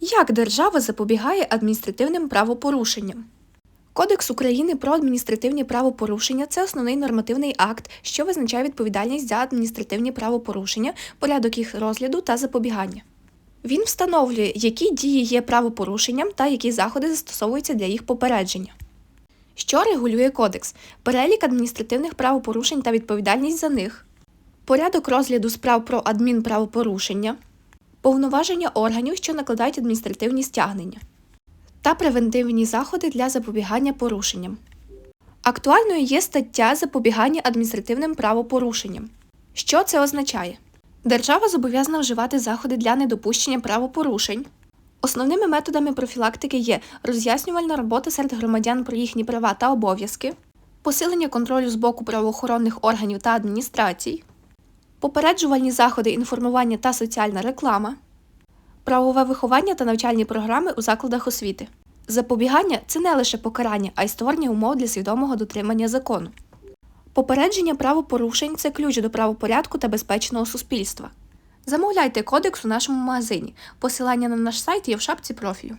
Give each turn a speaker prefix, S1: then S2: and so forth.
S1: Як держава запобігає адміністративним правопорушенням? Кодекс України про адміністративні правопорушення це основний нормативний акт, що визначає відповідальність за адміністративні правопорушення, порядок їх розгляду та запобігання. Він встановлює, які дії є правопорушенням та які заходи застосовуються для їх попередження. Що регулює кодекс? Перелік адміністративних правопорушень та відповідальність за них, порядок розгляду справ про адмінправопорушення, повноваження органів, що накладають адміністративні стягнення, та превентивні заходи для запобігання порушенням. Актуальною є стаття запобігання адміністративним правопорушенням. Що це означає? Держава зобов'язана вживати заходи для недопущення правопорушень. Основними методами профілактики є роз'яснювальна робота серед громадян про їхні права та обов'язки, посилення контролю з боку правоохоронних органів та адміністрацій, попереджувальні заходи інформування та соціальна реклама, правове виховання та навчальні програми у закладах освіти. Запобігання це не лише покарання, а й створення умов для свідомого дотримання закону. Попередження правопорушень це ключ до правопорядку та безпечного суспільства. Замовляйте кодекс у нашому магазині. Посилання на наш сайт є в шапці профілю.